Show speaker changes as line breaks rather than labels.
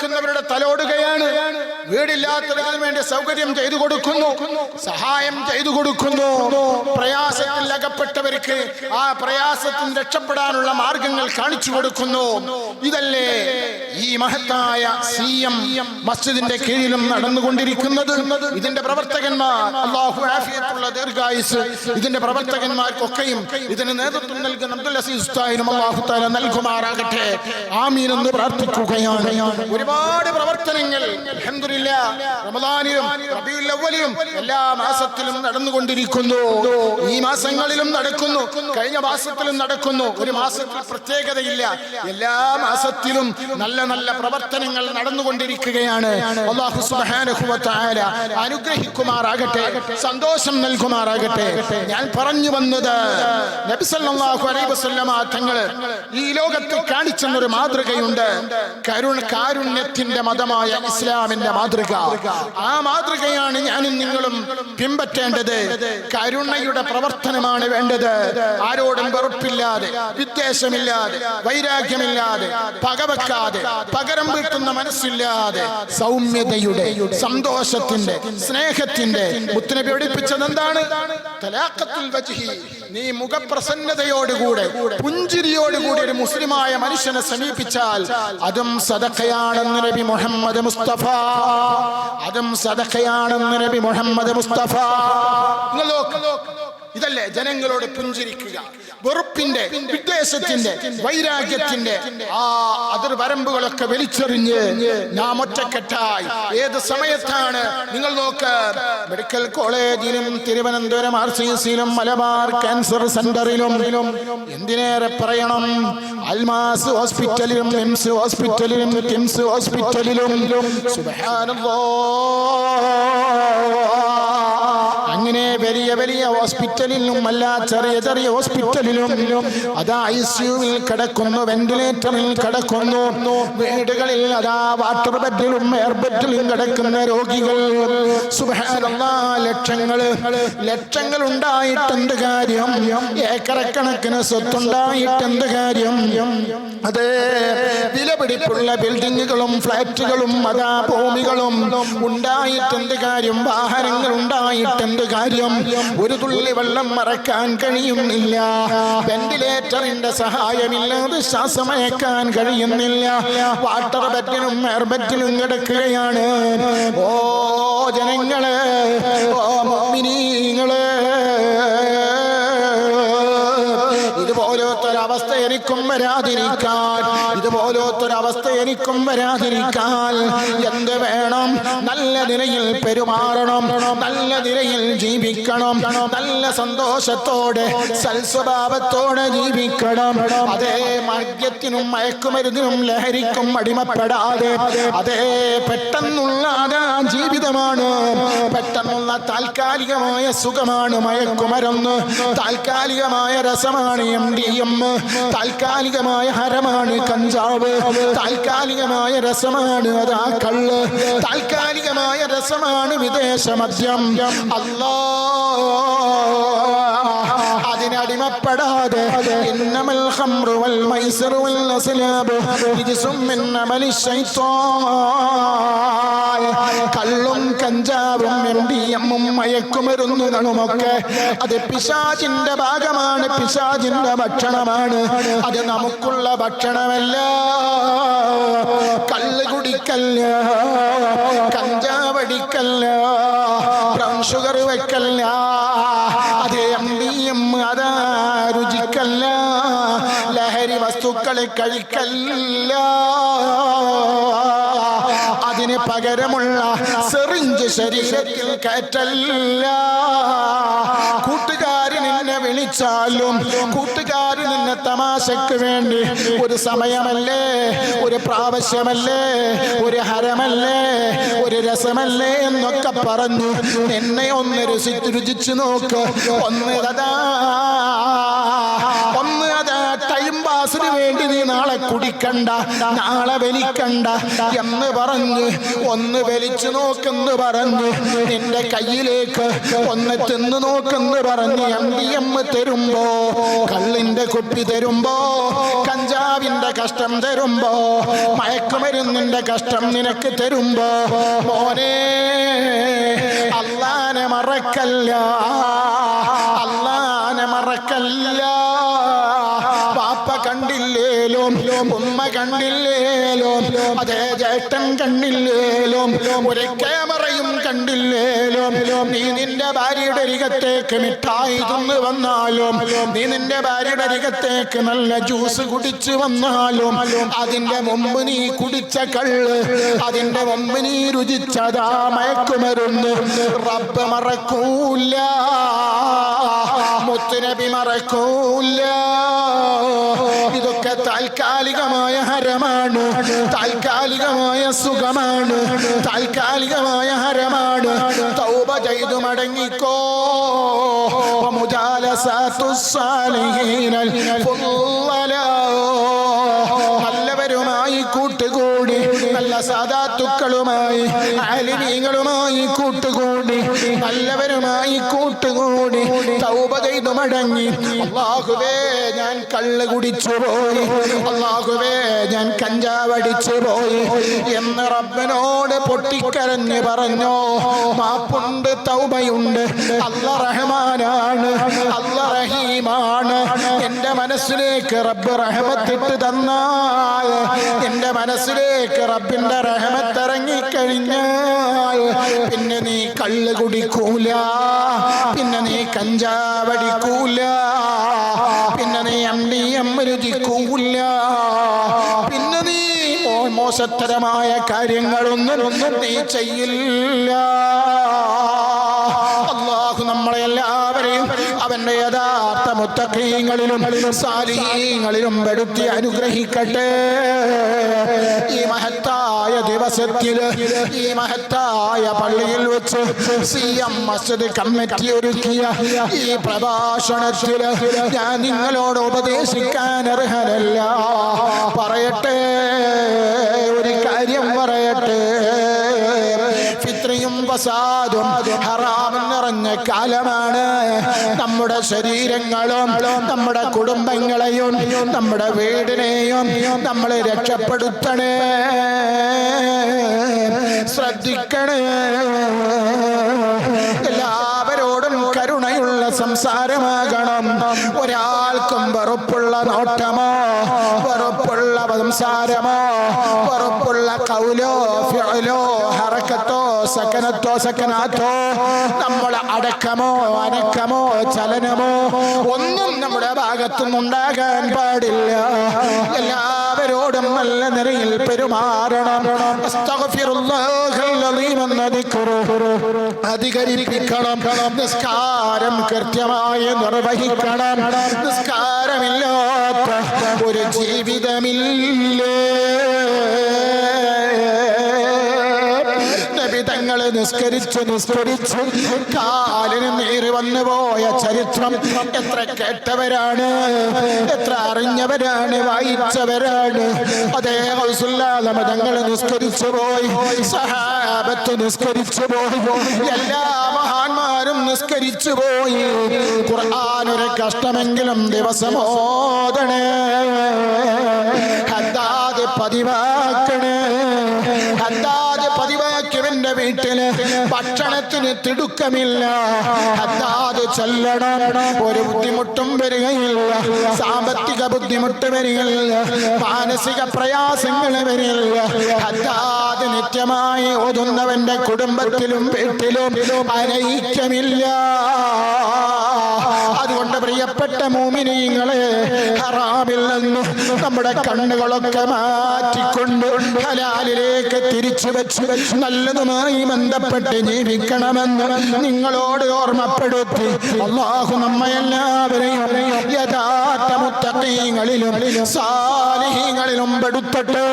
കഴിക്കുന്നവരുടെ തലോടുകയാണ്. വീടില്ലാത്തവർക്ക് വേണ്ടി സൗകര്യം ചെയ്തു കൊടുക്കുന്നു. സഹായം ചെയ്തു കൊടുക്കുന്നു. പ്രയാസത്തിൽ അകപ്പെട്ടവർക്ക് ആ പ്രയാസത്തിൽ രക്ഷപ്പെടാനുള്ള മാർഗങ്ങൾ കാണിച്ചു കൊടുക്കുന്നു. ഇതല്ലേ ഈ മഹത്തായ സി എം മസ്ജിദിന്റെ കീഴിലും നടന്നുകൊണ്ടിരിക്കുന്നത്. ഇതിന്റെ പ്രവർത്തകന്മാർ അള്ളാഹു ആഫിയത്തുള്ള ദീർഘായുസ്. ഇതിന്റെ പ്രവർത്തകന്മാർക്കൊക്കെയും ഇതിന് നേതൃത്വം നൽകുന്ന അബ്ദുൽ അസീസ് അള്ളാഹു താല നൽകുമാറാകട്ടെ. ആമീൻ എന്ന് പ്രാർത്ഥിക്കുകയാണ്. ഒരുപാട് പ്രവർത്തനങ്ങൾ അൽഹംദുലില്ലാ റമദാനിലും റബീഉൽ അവ്വലിലും എല്ലാ മാസത്തിലും നടന്നുകൊണ്ടിരിക്കുന്നു. ഈ മാസങ്ങളിലും നടക്കുന്നു. കഴിഞ്ഞ മാസത്തിലും നടക്കുന്നു. ഒരു മാസത്തിൽ പ്രത്യേകതയില്ല. എല്ലാ മാസത്തിലും നല്ല നല്ല പ്രവർത്തനങ്ങൾ നടന്നുകൊണ്ടിരിക്കുകയാണ്. സുബ്ഹാനഹു അനുഗ്രഹിക്കുമാറാകട്ടെ. സന്തോഷം നൽകുമാറാകട്ടെ. ഞാൻ പറഞ്ഞു വന്നത് നബി സല്ലല്ലാഹു അലൈഹി വസല്ലമ തങ്ങൾ ഈ ലോകത്ത് കാണിച്ചെന്നൊരു മാതൃകയുണ്ട്. കരുണ കാരുണ്യത്തിന്റെ മതമായ ഇസ്ലാമിന്റെ മാതൃക. ആ മാതൃകയാണ് ഞാനും നിങ്ങളും പിൻപറ്റേണ്ടത്. കരുണയുടെ പ്രവർത്തനമാണ് വേണ്ടത്. ആരോടും വെറുപ്പില്ലാതെ വിദ്വേഷമില്ലാതെ വൈരാഗ്യമില്ലാതെ പകവെക്കാതെ പകരം വീട്ടുന്ന മനസ്സില്ലാതെ സൗമ്യതയുടെ സന്തോഷത്തിന്റെ സ്നേഹത്തിന്റെ മുത്തനബി പഠിപ്പിച്ചത് എന്താണ്? തലാഖത്തുൽ വജ്ഹി. നീ മുഖപ്രസന്നതയോടുകൂടെ പുഞ്ചിരിയോടുകൂടി ഒരു മുസ്ലിമായ മനുഷ്യനെ സമീപിച്ചാൽ അതും സദഖയാണെന്ന് നബി മുഹമ്മദ് മുസ്തഫ അതും സദഖയാണെന്ന് നബി മുഹമ്മദ് മുസ്തഫ നിങ്ങൾ. ഇതല്ലേ ജനങ്ങളോട് പുഞ്ചിരിക്കുക? വെറുപ്പിന്റെ വിദ്വേഷത്തിന്റെ വൈരാഗ്യത്തിന്റെ ആ അതിർവരമ്പുകളൊക്കെ വലിച്ചെറിഞ്ഞ് നാം ഒറ്റക്കെട്ടായി. ഏത് സമയത്താണ്? നിങ്ങൾ നോക്ക് മെഡിക്കൽ കോളേജിലും തിരുവനന്തപുരം ആർ സി സിയിലും മലബാർ ക്യാൻസർ സെന്ററിലും എന്തിനേറെ പറയണം? അൽമാസ് ഹോസ്പിറ്റലിലും എംസ് ഹോസ്പിറ്റലിലും കിംസ് ഹോസ്പിറ്റലിലും. സുബ്ഹാനല്ലാഹ് അങ്ങനെ വലിയ വലിയ ഹോസ്പിറ്റലിലും അല്ല ചെറിയ ചെറിയ ഹോസ്പിറ്റലിലും അതാ ഐ സിയുവിൽ കിടക്കുന്നു വെന്റിലേറ്ററിൽ കിടക്കുന്നു. വീടുകളിൽ അതാ വാട്ടർ ബെഡിലും എയർ ബെഡിലും കിടക്കുന്ന രോഗികൾ. ലക്ഷങ്ങൾ ലക്ഷങ്ങൾ ഉണ്ടായിട്ടെന്ത് കാര്യം? ഏക്കറക്കണക്കിന് സ്വത്തുണ്ടായിട്ടെന്ത് കാര്യം? അതെ വിലപിടിപ്പുള്ള ബിൽഡിങ്ങുകളും ഫ്ലാറ്റുകളും അതാ ഭൂമികളും. ഉണ്ടായിട്ടെന്ത് കാര്യം? വാഹനങ്ങൾ ഉണ്ടായിട്ടെന്ത് കാര്യം ഒരു തുള്ളി വെള്ളം മറക്കാൻ കഴിയുന്നില്ല. വെന്റിലേറ്ററിന്റെ സഹായമില്ലാതെ ശ്വാസമയക്കാൻ കഴിയുന്നില്ല. വാട്ടർ ബെറ്റിലും എയർ കിടക്കുകയാണ്. ഓ ജനങ്ങളെ ഓ മോമിനീങ്ങളെ. ഇതുപോലത്തൊരവസ്ഥ എനിക്കും വരാതിരിക്കാൻ ഇതുപോലത്തൊരവസ്ഥ എനിക്കും വരാതിരിക്കാൻ എന്ത് വേണം? നല്ല നിലയിൽ പെരുമാറണം നല്ല നിലയിൽ ജീവിക്കണം നല്ല സന്തോഷത്തോടെ സൽസ്വഭാവത്തോടെ ജീവിക്കണം. അതേ മദ്യത്തിനും മയക്കുമരുന്നിനും ലഹരിക്കും അടിമപ്പെടാതെ അതേ പെട്ടെന്നുള്ള ജീവിതമാണ്. പെട്ടെന്നുള്ള താൽക്കാലികമായ സുഖമാണ് മയക്കുമരുന്ന്. താൽക്കാലികമായ രസമാണ് എം ഡി എം. താൽക്കാലികമായ ഹരമാണ് കഞ്ചാവ് താൽക്കാലികമായ രസമാണ് അതാ കള്ള്. താൽക്കാലികമായ രസമാണ് വിദേശ മദ്യം അല്ലാ. ഇന്നമൽ والميسر വൽ رجس വൽ عمل الشيطان. കള്ളും കഞ്ചാവും എം ഡി എമ്മും മയക്കുമരുന്നുകളുമൊക്കെ അത് പിശാചിന്റെ ഭാഗമാണ് പിശാചിന്റെ ഭക്ഷണമാണ്. അത് നമുക്കുള്ള ഭക്ഷണമല്ല. കള്ള് കുടിക്കല്ല കഞ്ചാവടിക്കല്ല ബ്രൗൺ ഷുഗർ വെക്കല്ല. അത് എം ഡി എം അതാ രുചിക്കല്ല. ലഹരി വസ്തുക്കളെ കഴിക്കല്ല. അതിന് പകരമുള്ള സെറിഞ്ച് ശരീരത്തിൽ കയറ്റല്ല. കൂട്ടുകാരി നിന്നെ വിളിച്ചാലും കൂട്ടുകാരി നിന്നെ തമാശക്ക് വേണ്ടി ഒരു സമയമല്ലേ? ഒരു പ്രാവശ്യമല്ലേ? ഒരു ഹരമല്ലേ? ഒരു രസമല്ലേ എന്നൊക്കെ പറഞ്ഞു എന്നെ ഒന്ന് രുചി രുചിച്ചു നോക്ക്. ഒന്ന് അതാ ടൈം വേണ്ടി നീ നാളെ കുടിക്കണ്ട നാളെ വലിക്കണ്ട എന്ന് പറഞ്ഞ് ഒന്ന് വലിച്ചു നോക്കെന്ന് പറഞ്ഞ് നിന്റെ കയ്യിലേക്ക് ഒന്ന് തിന്നു നോക്കെന്ന് പറഞ്ഞ് എം ഡി എം തരുമ്പോ കള്ളിന്റെ കുപ്പി തരുമ്പോ കഞ്ചാവിന്റെ കഷ്ടം തരുമ്പോ മയക്കുമരുന്നിന്റെ കഷ്ടം നിനക്ക് തരുമ്പോ മോനെ അല്ലാനെ മറക്കല്ല അല്ലാനെ മറക്കല്ല. കണ്ടില്ലേലും ഉമ്മ കണ്ടില്ലേലും അതേ ചേട്ടൻ കണ്ടില്ലേലും ഒരു ക്യാമറയും കണ്ടില്ലേലോ. നീ നിന്റെ ഭാര്യയുടെ അരികത്തേക്ക് മിഠായി തിന്ന് വന്നാലോ നീ നിന്റെ ഭാര്യയുടെ അരികത്തേക്ക് നല്ല ജ്യൂസ് കുടിച്ചു വന്നാലും അതിന്റെ മുമ്പ് നീ കുടിച്ച കള്ള് അതിന്റെ മുമ്പ് നീ രുചിച്ചതാ മയക്കുമരുന്ന്. റബ്ബ് മറക്കൂല. മുത്തുനബി മറക്കൂല്ല ഇതൊക്കെ താൽക്കാലികമായ ഹരമാണ്. താൽക്കാലികമായ സുഖമാണ്. താൽക്കാലികമായ ഹരമാണ്. തൗബ ചെയ്തു മടങ്ങിക്കോ. മുജാലസാത്തു സാലിഹീനൽ സാധാത്തുക്കളുമായി അലിനീകളുമായി കൂട്ടുകൂടി നല്ലവരുമായി കൂട്ടുകൂടി തൗബ ചെയ്തു മടങ്ങി. അള്ളാഹുവേ ഞാൻ കള്ള് കുടിച്ചു പോയി. അള്ളാഹുവേ ഞാൻ കഞ്ചാവടിച്ചു പോയി. എന്ന് റബ്ബനോട് പൊട്ടിക്കരഞ്ഞ് പറഞ്ഞോ മാപ്പുണ്ട് തൗബയുണ്ട്. അല്ല റഹ്മാനാണ്. അല്ല റഹീമാണ്. എന്റെ മനസ്സിലേക്ക് റബ്ബ് റഹമത്തിട്ട് തന്നാൽ എന്റെ മനസ്സിലേക്ക് റബ്ബിന്റെ റഹമത്തിറങ്ങിക്കഴിഞ്ഞാൽ പിന്നെ നീ കള്ള് കുടിക്കൂല പിന്നെ നീ കഞ്ചാവടിക്കൂല പിന്നെ നീ എം ഡി എം രുചിക്കൂല പിന്നെ നീ മോശത്തരമായ കാര്യങ്ങളൊന്നും നീ ചെയ്യില്ല. അള്ളാഹു നമ്മളെ എല്ലാവരെയും അവന്റെ യഥാർത്ഥ മുത്തക്കീങ്ങളിലും സാലിഹീങ്ങളിലും പെടുത്തി അനുഗ്രഹിക്കട്ടെ. ഈ മഹത്തായ ദിവസത്തിൽ ഈ മഹത്തായ പള്ളിയിൽ വെച്ച് സി എം മസ്ജിദ് കമ്മിറ്റി ഒരുക്കിയ ഈ പ്രഭാഷണത്തിൽ ഞാൻ നിങ്ങളോട് ഉപദേശിക്കാൻ അർഹനല്ല. പറയട്ടെ ഒരു കാര്യം പറയട്ടെ. ഫിത്രയും ഫസാദും ഹറാമും നിറഞ്ഞ കാലമാണ്. നമ്മുടെ ശരീരങ്ങളും നമ്മുടെ കുടുംബങ്ങളെയും നമ്മുടെ വീടിനെയും നമ്മൾ രക്ഷപ്പെടുത്തണേ. ശ്രദ്ധിക്കണേ. എല്ലാവരോടും കരുണയുള്ള സംസാരമാകണം. ഒരാൾക്കും വെറുപ്പുള്ള നോട്ടമോ? സംസാരമോ? പുറത്തുള്ള കൗലോ ഫിഴലോ ഹറക്കത്തോ സക്കനത്തോ സക്കനാത്തോ നമ്മളെ അടക്കമോ അനക്കമോ ചലനമോ? ഒന്നും നമ്മുടെ ഭാഗത്തുനിന്നുണ്ടാകാൻ പാടില്ല. പാടില്ല എല്ലാവരോടും നല്ല നിലയിൽ പെരുമാറണം. അധികരിപ്പിക്കണം. നിസ്കാരം കൃത്യമായി നിർവഹിക്കണം. നിസ്കാരമില്ലാത്ത ഒരു ജീവിതമില്ലേ? നബി നിസ്കരിച്ചു നിസ്കരിച്ച് കാലിന് നീര് വന്നു പോയ ചരിത്രം എത്ര കേട്ടവരാണ്? എത്ര അറിഞ്ഞവരാണ്? വായിച്ചവരാണ്? അതേ തങ്ങൾ നിസ്കരിച്ചു പോയി. സഹാബത്ത് നിസ്കരിച്ചു പോയി. എല്ലാ മഹാന്മാരും നിസ്കരിച്ചു പോയി. ഖുർആാനൊരു കഷ്ടമെങ്കിലും ദിവസമോദണേ ഹദ്ദാദ് പതിവാക്കണേ. വീട്ടിൽ ഭക്ഷണത്തിന് തിടുക്കമില്ല. ഹദ്ദാദ് ചൊല്ലണം. ഒരു ബുദ്ധിമുട്ടും വരികയില്ല. സാമ്പത്തിക ബുദ്ധിമുട്ട് വരികയില്ല. മാനസിക പ്രയാസങ്ങൾ വരില്ല ഹദ്ദാദ് നിത്യമായി ഓതുന്നവന്റെ കുടുംബത്തിലും വീട്ടിലും അനൈക്യമില്ല പ്രിയപ്പെട്ട മോമിനിങ്ങളെ ഹറാമിൽ നിന്നും നമ്മുടെ കണ്ണുകളൊക്കെ മാറ്റിക്കൊണ്ട് ഹലാലിലേക്ക് തിരിച്ചു വെച്ച് നല്ലതുമായി ബന്ധപ്പെട്ട് ജീവിക്കണമെന്ന് നിങ്ങളോട് ഓർമ്മപ്പെടുത്തി. അള്ളാഹു നമ്മയെല്ലാവരെയും യഥാർത്ഥ മുത്തീങ്ങളിലും സാലിഹീങ്ങളിലും പെടുത്തട്ടെ.